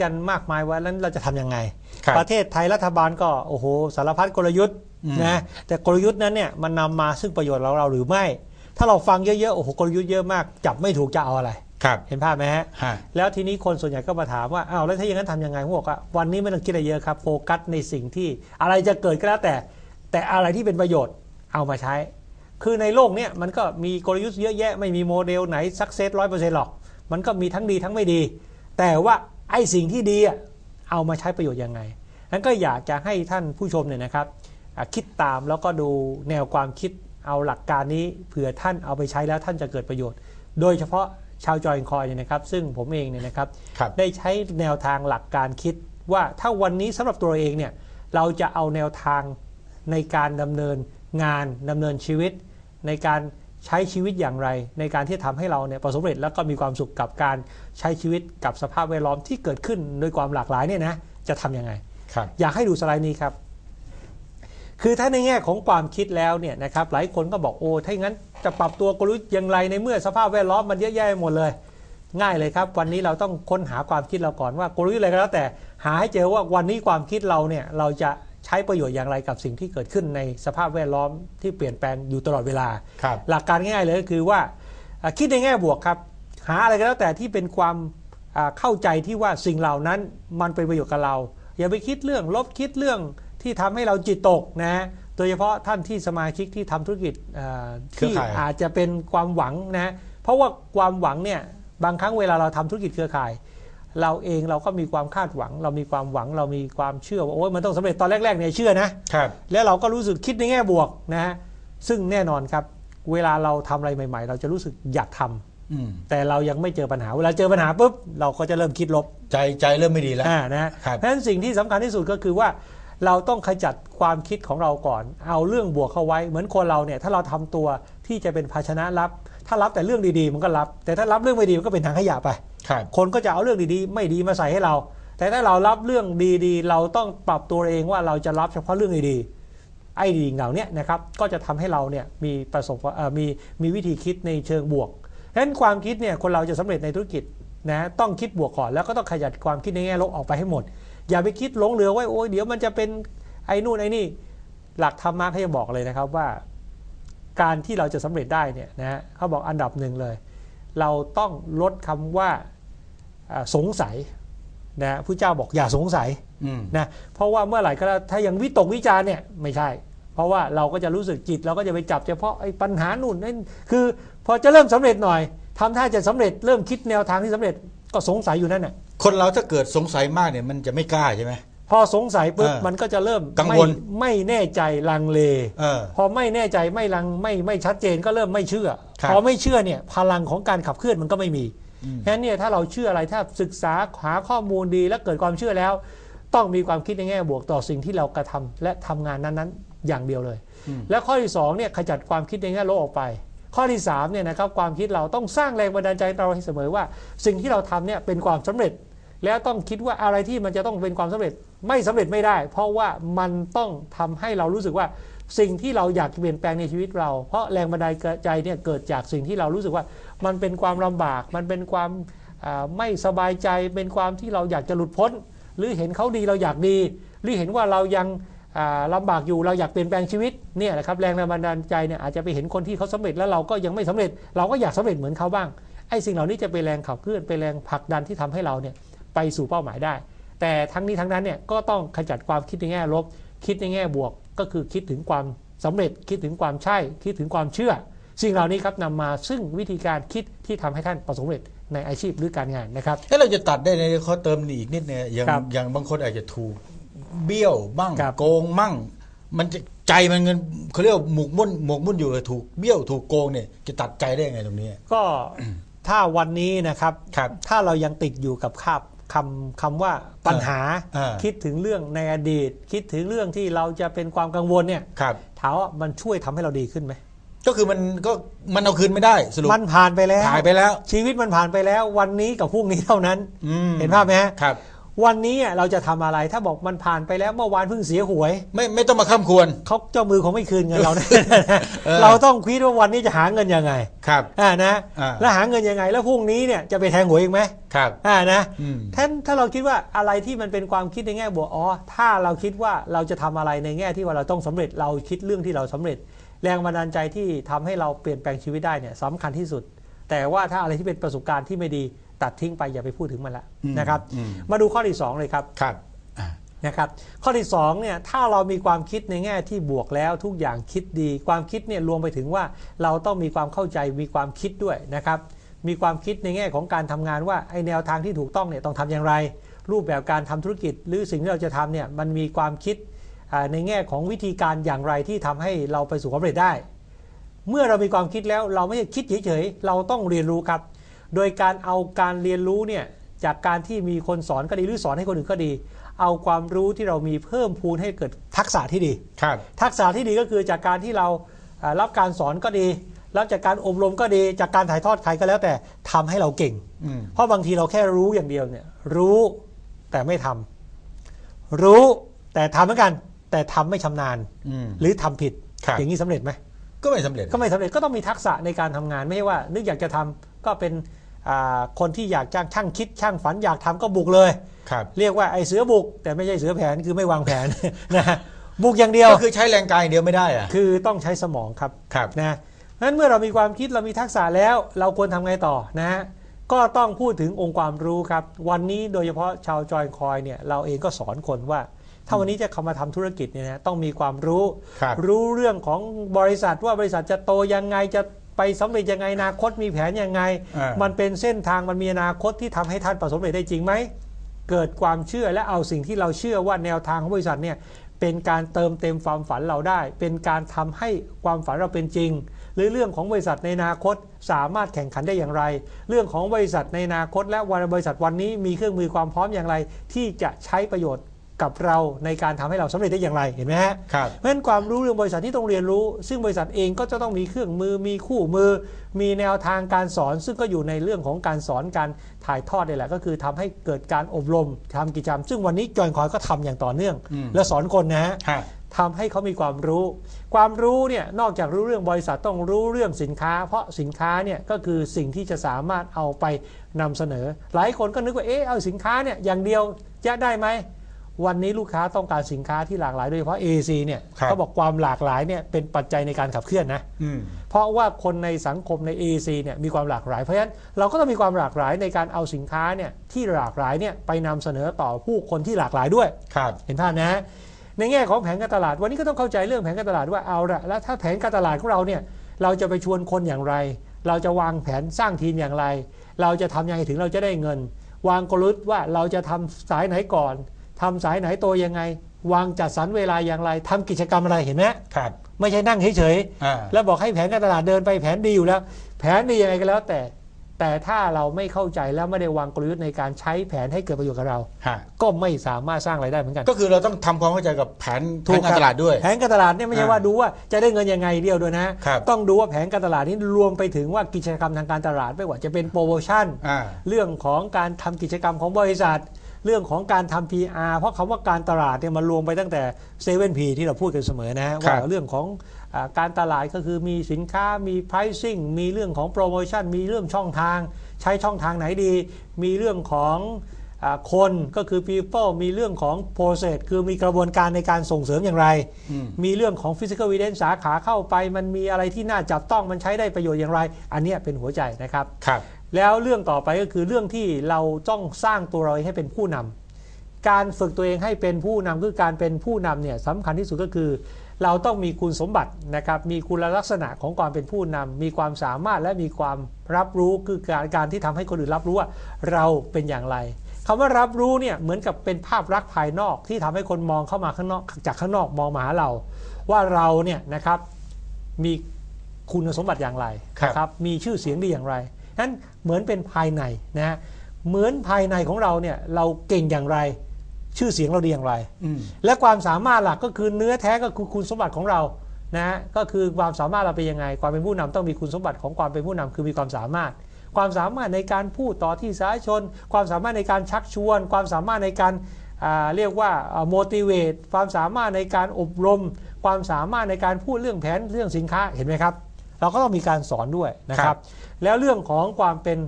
กันมากมายว่าแล้วเราจะทำยังไงครับประเทศไทยรัฐบาลก็โอ้โหสารพัดกลยุทธ์อืมนะแต่กลยุทธ์นั้นเนี่ยมันนำมาซึ่งประโยชน์เราเราหรือไม่ ถ้าเราฟังเยอะๆโอ้โหกลยุทธ์เยอะมากจับไม่ถูกจะเอาอะไรครับเห็นภาพไหมฮะฮะแล้วทีนี้คนส่วนใหญ่ก็มาถามว่าอ้าวแล้วถ้าอย่างนั้นทำยังไงผมบอกว่าวันนี้ไม่ต้องคิดอะไรเยอะครับ โฟกัสในสิ่งที่อะไรจะเกิดก็แล้วแต่ แต่อะไรที่เป็นประโยชน์เอามาใช้ คือในโลกเนี้ยมันก็มีกลยุทธ์เยอะแยะไม่มีโมเดลไหนสักเซสร้อยเปอร์เซ็นต์หรอก มันก็มีทั้งดีทั้งไม่ดี แต่ว่า ไอ้สิ่งที่ดีอะเอามาใช้ประโยชน์ยังไงนั้นก็อยากจะให้ท่านผู้ชมเนี่ยนะครับอะคิดตามแล้วก็ดูแนวความคิดเอาหลักการนี้เผื่อท่านเอาไปใช้แล้วท่านจะเกิดประโยชน์ โดยเฉพาะชาวจอยคอยเนี่ยนะครับ ซึ่งผมเองเนี่ยนะครับครับได้ใช้แนวทางหลักการคิดว่าถ้าวันนี้สำหรับตัวเราเองเนี่ยเราจะเอาแนวทางในการดำเนินงานดำเนินชีวิต ในการ ใช้ชีวิตอย่างไร ในการที่ทำให้เราเนี่ยประสบความสำเร็จแล้วก็มีความสุขกับการใช้ชีวิตกับสภาพแวดล้อมที่เกิดขึ้นโดยความหลากหลายเนี่ยนะจะทำยังไงครับอยากให้ดูสไลด์นี้ครับ คือถ้าในแง่ของความคิดแล้วเนี่ยนะครับหลายคนก็บอกโอ้ถ้าอย่างนั้นจะปรับตัวกลยุทธ์อย่างไรในเมื่อสภาพแวดล้อมมันเยอะแยะไปหมดเลย ง่ายเลยครับ วันนี้เราต้องค้นหาความคิดเราก่อนว่ากลยุทธ์อะไรก็แล้วแต่หาให้เจอว่าวันนี้ความคิดเราเนี่ยเราจะ ใช้ประโยชน์อย่างไรกับสิ่งที่เกิดขึ้นในสภาพแวดล้อมที่เปลี่ยนแปลงอยู่ตลอดเวลาครับหลักการง่ายๆเลยก็คือว่าอะคิดในแง่บวกครับ หาอะไรก็แล้วแต่ที่เป็นความอ่าเข้าใจที่ว่าสิ่งเหล่านั้นมันเป็นประโยชน์กับเรา อย่าไปคิดเรื่องลบคิดเรื่องที่ทำให้เราจิตตกนะฮะโดยเฉพาะท่านที่สมาชิกที่ทำธุรกิจอ่าเครือที่ข่ายอาจจะเป็นความหวังนะฮะเพราะว่าความหวังเนี่ยบางครั้งเวลาเราทำธุรกิจเครือข่าย เราเองเราก็มีความคาดหวัง เรามีความหวังเรามีความเชื่อว่าโอ้ยมันต้องสำเร็จตอนแรกๆเนี่ยเชื่อนะครับแล้วเราก็รู้สึกคิดในแง่บวกนะฮะซึ่งแน่นอนครับ เวลาเราทำอะไรใหม่ ๆ เราจะรู้สึกอยากทำอืมแต่เรายังไม่เจอปัญหาเวลาเจอปัญหาปุ๊บเราก็จะเริ่มคิดลบ ใจใจเริ่มไม่ดีแล้วอ่านะฮะครับเพราะฉะนั้นสิ่งที่สำคัญที่สุดก็คือว่า เราต้องขจัดความคิดของเราก่อน เอาเรื่องบวกเข้าไว้ เหมือนคนเราเนี่ยถ้าเราทำตัวที่จะเป็นภาชนะรับ ถ้ารับแต่เรื่องดีๆ มันก็รับ แต่ถ้ารับเรื่องไม่ดีมันก็เป็นทางขยะไปครับคนก็จะเอาเรื่องดีๆ ไม่ดีมาใส่ให้เรา แต่ถ้าเรารับเรื่องดีๆ เราต้องปรับตัวเองว่าเราจะรับเฉพาะเรื่องดีๆไอ้ดีเหล่าเนี้ยนะครับก็จะทำให้เราเนี่ยมีประสบเอ่อมีมีวิธีคิดในเชิงบวกฉะนั้นความคิดเนี่ยคนเราจะสำเร็จในธุรกิจนะต้องคิดบวกก่อนแล้วก็ต้องขยันความคิดในแง่ลบออกไปให้หมด อย่าไปคิดหลงเหลือไว้โอ้ยเดี๋ยวมันจะเป็นไอ้นู่นไอ้นี่ หลักธรรมะเขาจะบอกเลยนะครับว่า การที่เราจะสำเร็จได้เนี่ยนะฮะเขาบอกอันดับหนึ่งเลย เราต้องลดคำว่าอ่าสงสัยนะฮะผู้เจ้าบอกอย่าสงสัยอืมนะเพราะว่าเมื่อไหร่ก็แล้วถ้ายังวิตกวิจารณ์เนี่ยไม่ใช่ เพราะว่าเราก็จะรู้สึกจิต เราก็จะไปจับเฉพาะไอ้ปัญหานู่นนั่นคือพอจะเริ่มสำเร็จหน่อยทำท่าจะสำเร็จเริ่มคิดแนวทางที่สำเร็จก็สงสัยอยู่นั่นน่ะคนเราถ้าเกิดสงสัยมากเนี่ยมันจะไม่กล้าใช่ไหมพ อสงสัยปุ๊บเออมันก็จะเริ่มกังวลไม่ไม่แน่ใจลังเลเออพอไม่แน่ใจไม่ลังไม่ไม่ชัดเจนก็เริ่มไม่เชื่อครับพอไม่เชื่อเนี่ยพลังของการขับเคลื่อนมันก็ไม่มีอืมฉะนั้นเนี่ยถ้าเราเชื่ออะไรถ้าศึกษาหาข้อมูลดีและเกิดความเชื่อแล้ว ต้องมีความคิดในแง่บวกต่อสิ่งที่เรากระทำและทำงานนั้นๆ อย่างเดียวเลยอืมและข้อที่สองเนี่ยขจัดความคิดในแง่ลบออกไป ข้อที่สามเนี่ยนะครับความคิดเราต้องสร้างแรงบันดาลใจเราให้เสมอว่า สิ่งที่เราทำเนี่ยเป็นความสำเร็จ แล้วต้องคิดว่าอะไรที่มันจะต้องเป็นความสำเร็จไม่สำเร็จไม่ได้ เพราะว่ามันต้องทำให้เรารู้สึกว่าสิ่งที่เราอยากเปลี่ยนแปลงในชีวิตเรา เพราะแรงบันดาลใจเนี่ยเกิดจากสิ่งที่เรารู้สึกว่ามันเป็นความลำบาก มันเป็นความไม่สบายใจ เป็นความที่เราอยากจะหลุดพ้น หรือเห็นเขาดีเราอยากดี หรือเห็นว่าเรายังอ่าลำบากอยู่เราอยากเปลี่ยนแปลงชีวิตเนี่ยนะครับแรงบันดาลใจเนี่ยอาจจะไปเห็นคนที่เขาสำเร็จแล้วเราก็ยังไม่สำเร็จ เราก็อยากสำเร็จเหมือนเขาบ้างไอ้สิ่งเหล่านี้จะเป็นแรงขับเคลื่อนเป็นแรงผลักดันที่ทำให้เราเนี่ย ไปสู่เป้าหมายได้ แต่ทั้งนี้ทั้งนั้นเนี่ยก็ต้องขจัดความคิดในแง่ลบ คิดในแง่บวก ก็คือคิดถึงความสำเร็จ คิดถึงความใช่ คิดถึงความเชื่อ สิ่งเหล่านี้ครับนำมาซึ่งวิธีการคิดที่ทำให้ท่านประสบความสำเร็จในอาชีพหรือการงานนะครับถ้าเราจะตัดได้ในข้อเติมนี่อีกนิดเนี่ยอย่างครับอย่างบางคนอาจจะถูกเบี้ยวบ้างครับโกงมั่ง มันจะใจมันเงินเขาเรียกว่าหมกมุ่นหมกมุ่นอยู่กับถูกเบี้ยวถูกโกงเนี่ยจะตัดใจได้ยังไงตรงนี้ ก็ถ้าวันนี้นะครับครับถ้าเรายังติดอยู่กับคาบ คำคำว่าปัญหาเออคิดถึงเรื่องในอดีต คิดถึงเรื่องที่เราจะเป็นความกังวลเนี่ยครับถามว่ามันช่วยทำให้เราดีขึ้นไหมก็คือมันก็มันเอาคืนไม่ได้สรุปมันผ่านไปแล้วถ่ายไปแล้ว ชีวิตมันผ่านไปแล้ว วันนี้กับพรุ่งนี้เท่านั้นอืมเห็นภาพไหมฮะครับ วันนี้อะเราจะทำอะไรถ้าบอกมันผ่านไปแล้วเมื่อวานเพิ่งเสียหวย ไม่ไม่ต้องมาค้ำควรเขาเจ้ามือคงไม่คืนเงินเราแน่เออเราต้องคิดว่าวันนี้จะหาเงินยังไงครับอ่านะอ่าแล้วหาเงินยังไง แล้วพรุ่งนี้เนี่ยจะไปแทงหวยอีกไหมครับอ่านะอืมท่านถ้าเราคิดว่าอะไรที่มันเป็นความคิดในแง่บวกอ๋อถ้าเราคิดว่าเราจะทำอะไรในแง่ที่ว่าเราต้องสำเร็จเราคิดเรื่องที่เราสำเร็จ แรงบันดาลใจที่ทำให้เราเปลี่ยนแปลงชีวิตได้เนี่ยสำคัญที่สุด แต่ว่าถ้าอะไรที่เป็นประสบการณ์ที่ไม่ดี ตัดทิ้งไปอย่าไปพูดถึงมันละอืมนะครับอืมมาดูข้อที่สองเลยครับครับอ่านะครับ ข้อที่สองเนี่ยถ้าเรามีความคิดในแง่ที่บวกแล้วทุกอย่างคิดดี ความคิดเนี่ยรวมไปถึงว่าเราต้องมีความเข้าใจมีความคิดด้วยนะครับ มีความคิดในแง่ของการทำงานว่าไอแนวทางที่ถูกต้องเนี่ยต้องทำอย่างไร รูปแบบการทำธุรกิจ หรือสิ่งที่เราจะทำเนี่ยมันมีความคิดอ่าในแง่ของวิธีการอย่างไรที่ทำให้เราไปสู่ความสำเร็จได้ เมื่อเรามีความคิดแล้วเราไม่ใช่คิดเฉยๆเราต้องเรียนรู้ครับ โดยการเอาการเรียนรู้เนี่ยจากการที่มีคนสอนก็ดีหรือสอนให้คนอื่นก็ดี เอาความรู้ที่เรามีเพิ่มพูนให้เกิดทักษะที่ดี ครับทักษะที่ดีก็คือจากการที่เราอ่ารับการสอนก็ดี รับจากการอบรมก็ดี จากการถ่ายทอดใครก็แล้วแต่ทำให้เราเก่ง อืมเพราะบางทีเราแค่รู้อย่างเดียวเนี่ยรู้แต่ไม่ทำรู้แต่ทำเหมือนกัน แต่ทำไม่ชำนาญ อืม หรือทำผิด ครับ อย่างนี้สำเร็จไหมก็ไม่สำเร็จ ก็ไม่สำเร็จก็ต้องมีทักษะในการทำงานไม่ใช่ว่า นึกอยากจะทำ ก็เป็นอ่าคนที่อยากจ้างช่างคิดช่างฝันอยากทำก็บุกเลยครับเรียกว่าไอ้เสือบุก แต่ไม่ใช่เสือแผนคือไม่วางแผนนะฮะบุกอย่างเดียวก็คือใช้แรงกายอย่างเดียวไม่ได้อะคือต้องใช้สมองครับครับนะเพราะฉะนั้นเมื่อเรามีความคิดเรามีทักษะแล้ว เราควรทำไงต่อนะฮะก็ต้องพูดถึงองค์ความรู้ครับ วันนี้โดยเฉพาะชาวจอยคอยเนี่ยเราเองก็สอนคนว่า ถ้าวันนี้จะเข้ามาทำธุรกิจเนี่ยนะต้องมีความรู้ครับรู้เรื่องของบริษัทว่าบริษัทจะโตยังไงจะ ไปสำเร็จยังไงอนาคตมีแผนยังไงอ่ามันเป็นเส้นทางมันมีอนาคตที่ทำให้ท่านประสบความสำเร็จได้จริงไหมเกิดความเชื่อและเอาสิ่งที่เราเชื่อว่าแนวทางของบริษัทเนี่ยเป็นการเติมเต็มความฝันเราได้ เป็นการทำให้ความฝันเราเป็นจริง หรือเรื่องของบริษัทในอนาคตสามารถแข่งขันได้อย่างไร เรื่องของบริษัทในอนาคต และวันบริษัทวันนี้มีเครื่องมือความพร้อมอย่างไร ที่จะใช้ประโยชน์ กับเราในการทำให้เราสำเร็จได้อย่างไรเห็นไหมฮะครับเพราะฉะนั้นความรู้เรื่องบริษัทที่ต้องเรียนรู้ ซึ่งบริษัทเองก็จะต้องมีเครื่องมือมีคู่มือ มีแนวทางการสอน ซึ่งก็อยู่ในเรื่องของการสอนการถ่ายทอดนี่แหละ ก็คือทำให้เกิดการอบรมทำกิจกรรม ซึ่งวันนี้จอยคอยก็ทำอย่างต่อเนื่องอืมและสอนคนนะฮะฮะทำให้เขามีความรู้ ความรู้เนี่ยนอกจากรู้เรื่องบริษัทต้องรู้เรื่องสินค้า เพราะสินค้าเนี่ยก็คือสิ่งที่จะสามารถเอาไปนำเสนอ หลายคนก็นึกว่าเอ๊ะเอาสินค้าเนี่ยอย่างเดียวจะได้ไหม วันนี้ลูกค้าต้องการสินค้าที่หลากหลายโดยเฉพาะ AC เนี่ยครับเขาบอกความหลากหลายเนี่ยเป็นปัจจัยในการขับเคลื่อนนะ อืม เพราะว่าคนในสังคมใน AC เนี่ยมีความหลากหลาย เพราะฉะนั้นเราก็ต้องมีความหลากหลายในการเอาสินค้าเนี่ยที่หลากหลายเนี่ยไปนำเสนอต่อผู้คนที่หลากหลายด้วย ครับ เห็นภาพนะฮะในแง่ของแผนการตลาด วันนี้ก็ต้องเข้าใจเรื่องแผนการตลาดว่าเอาละแล้วถ้าแผนการตลาดของเราเนี่ยเราจะไปชวนคนอย่างไร เราจะวางแผนสร้างทีมอย่างไร เราจะทำยังไงถึงเราจะได้เงิน วางกลยุทธ์ว่าเราจะทำสายไหนก่อน ทำสายไหนโตยังไง วางจัดสรรเวลาอย่างไรทำกิจกรรมอะไรเห็นไหมครับ ไม่ใช่นั่งเฉยอ่าๆแล้วบอกให้แผนการตลาดเดินไปแผนดีอยู่แล้ว แผนดียังไงก็แล้วแต่ แต่ถ้าเราไม่เข้าใจแล้วไม่ได้วางกลยุทธ์ในการใช้แผนให้เกิดประโยชน์กับเราฮะก็ไม่สามารถสร้างรายได้เหมือนกัน ก็คือเราต้องทำความเข้าใจกับแผนแผนคการบตลาดด้วย แผนการตลาดเนี่ยไม่ใช่อ่าว่าดูว่าจะได้เงินยังไงเดียวด้วยนะครับต้องดูว่าแผนการตลาดนี้รวมไปถึงว่ากิจกรรมทางการตลาดไม่ว่าจะเป็นโปรโมชั่นอ่าเรื่องของการทำกิจกรรมของบริษัท เรื่องของการทำ PR เพราะคำว่าการตลาดเนี่ยมันรวมไปตั้งแต่7 e เ p ที่เราพูดกันเสมอนะฮะครัว่าบเรื่องของอาการตลาดก็คือมีสินค้ามี pricing มีเรื่องของโปรโมชั่นมีเรื่องช่องทาง ใช้ช่องทางไหนดี มีเรื่องของอาคนก็คือ people มีเรื่องของ process คือมีกระบวนการในการส่งเสริมอย่างไรอืมมีเรื่องของ physical evidence สาขาเข้าไป มันมีอะไรที่น่าจับต้องมันใช้ได้ประโยชน์อย่างไร อันเนี้ยเป็นหัวใจนะครับครับ แล้วเรื่องต่อไปก็คือเรื่องที่เราต้องสร้างตัวเราให้เป็นผู้นำการฝึกตัวเองให้เป็นผู้นำคือการเป็นผู้นำเนี่ยสำคัญที่สุดก็คือ เราต้องมีคุณสมบัตินะครับมีคุณลักษณะของความเป็นผู้นำมีความสามารถและมีความรับรู้คือการการที่ทำให้คนอื่นรับรู้ว่าเราเป็นอย่างไรคำว่ารับรู้เนี่ยเหมือนกับเป็นภาพลักษณ์ภายนอกที่ทำให้คนมองเข้ามาข้างนอกจากข้างนอกมองมาหาเรา ว่าเราเนี่ยนะครับมีคุณสมบัติอย่างไรครับนะครับมีชื่อเสียงดีอย่างไร นั้นเหมือนเป็นภายในนะฮะเหมือนภายในของเราเนี่ยเราเก่งอย่างไร ชื่อเสียงเราดีอย่างไรอืมและความสามารถหลักก็คือเนื้อแท้ก็คือคุณสมบัติของเรานะฮะก็คือความสามารถเราเป็นยังไง ความเป็นผู้นำต้องมีคุณสมบัติของความเป็นผู้นำคือมีความสามารถ ความสามารถในการพูดต่อที่สาธารณชน ความสามารถในการชักชวน ความสามารถในการอ่าเรียกว่า motivate ความสามารถในการอบรม ความสามารถในการพูดเรื่องแผนเรื่องสินค้าเห็นไหมครับ เราก็ต้องมีการสอนด้วยนะคครัรับบแล้วเรื่องของความเป็น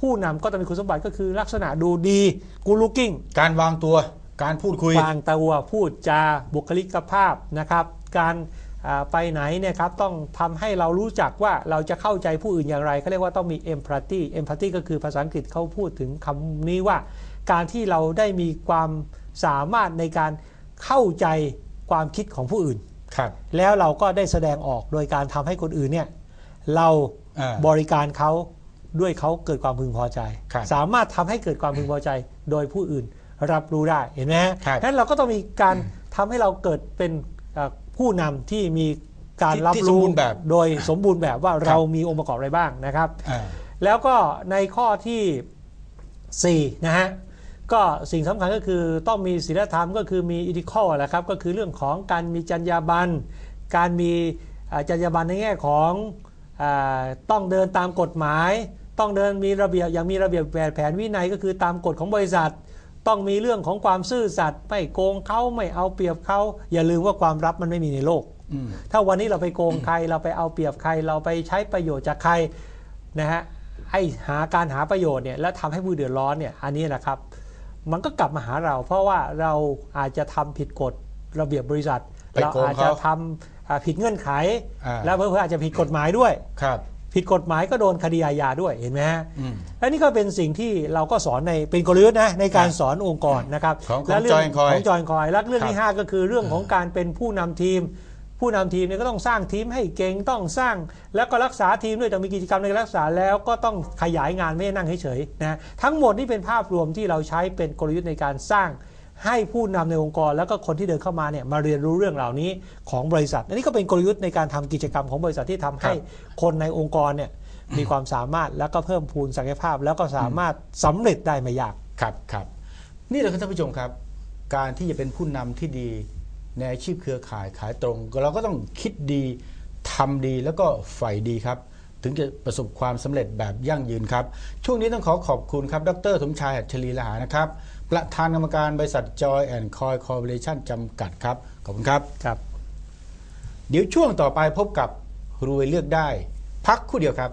ผู้นำก็ต้องมีคุณสมบัติก็คือลักษณะดูดีกูลูกิ้งการวางตัวการพูดคุยวางตัวพูดจาบุคลิกภาพนะครับ การอ่าไปไหนเนี่ยครับต้องทำให้เรารู้จักว่าเราจะเข้าใจผู้อื่นอย่างไรเขาเรียกว่าต้องมี empathy empathy ก็คือภาษาอังกฤษเขาพูดถึงคำนี้ว่า การที่เราได้มีความสามารถในการเข้าใจความคิดของผู้อื่น ครับแล้วเราก็ได้แสดงออกโดยการทำให้คนอื่นเนี่ยเราอ่าบริการเขาด้วยเขาเกิดความพึงพอใจครับสามารถทำให้เกิดความพึงพอใจ โดยผู้อื่นรับรู้ได้เห็นไหมฮะครับฉะนั้นเราก็ต้องมีการทำให้เราเกิดเป็นเอ่อผู้นำที่มีการที่รับที่สมรู้บูรณ์แบบโดยสมบูรณ์แบบว่าเรามีองค์ประกอบอะไรบ้างนะครับอ่าแล้วก็ในข้อที่ 4 นะฮะ ก็สิ่งสำคัญก็คือต้องมีศีลธรรมก็คือมีอิทิคอลแหละครับก็คือเรื่องของการมีจรรยาบรรณการมีอ่าจรรยาบรรณในแง่ของอาต้องเดินตามกฎหมาย ต้องเดินมีระเบียบอย่างมีระเบียบแบบแผนวินัยก็คือตามกฎของบริษัท ต้องมีเรื่องของความซื่อสัตย์ไม่โกงเขาไม่เอาเปรียบเขาอย่าลืมว่าความลับมันไม่มีในโลกอืมถ้าวันนี้เราไปโกงใครเราไปเอาเปรียบใครเราไปใช้ประโยชน์จากใครนะฮะไอหาการหาประโยชน์เนี่ยแล้วทำให้ผู้เดือดร้อนเนี่ยอันนี้นะครับ มันก็กลับมาหาเรา เพราะว่าเราอาจจะทำผิดกฎระเบียบบริษัทไปเราโกงอาจเขาจะทำอ่าผิดเงื่อนไขอ่าแล้วเพื่อๆอาจจะผิดกฎหมายด้วยครับผิดกฎหมายก็โดนคดีอาญาด้วยเห็นไหมฮะอืมและนี่ก็เป็นสิ่งที่เราก็สอนในเป็นกลยุทธ์นะในการครับสอนองค์กรนะครับของของและเรื่ Join Coin ของจอยคอยและเรื่องที่ครับ5ก็คือเรื่องของการเป็นผู้นำทีม ผู้นำทีมเนี่ยก็ต้องสร้างทีมให้เก่งต้องสร้าง แล้วก็รักษาทีมด้วยต้องมีกิจกรรมในการรักษาแล้วก็ต้องขยายงานไม่ให้นั่งเฉยๆนะทั้งหมดนี่เป็นภาพรวมที่เราใช้เป็นกลยุทธ์ในการสร้างให้ผู้นำในองค์กร แล้วก็คนที่เดินเข้ามาเนี่ยมาเรียนรู้เรื่องเหล่านี้ของบริษัทอันนี้ก็เป็นกลยุทธ์ในการทำกิจกรรมของบริษัทที่ทำให้คนในองค์กรเนี่ยมีความสามารถแล้วก็เพิ่มพูนศักยภาพ แล้วก็สามารถสำเร็จได้ไม่ยากครับครับนี่แหละครับท่านผู้ชมครับ การที่จะเป็นผู้นำที่ดี ในอาชีพเครือข่ายขายตรง เราก็ต้องคิดดีทำดีแล้วก็ใฝ่ดีครับ ถึงจะประสบความสำเร็จแบบยั่งยืนครับ ช่วงนี้ต้องขอขอบคุณครับ ดรสมชายอัจฉรีละหานะครับ ประธานกรรมการบริษัท Joy and Coy Corporation จำกัดครับ ขอบคุณครับครับ เดี๋ยวช่วงต่อไปพบกับรวยเลือกได้ พักครู่เดียวครับ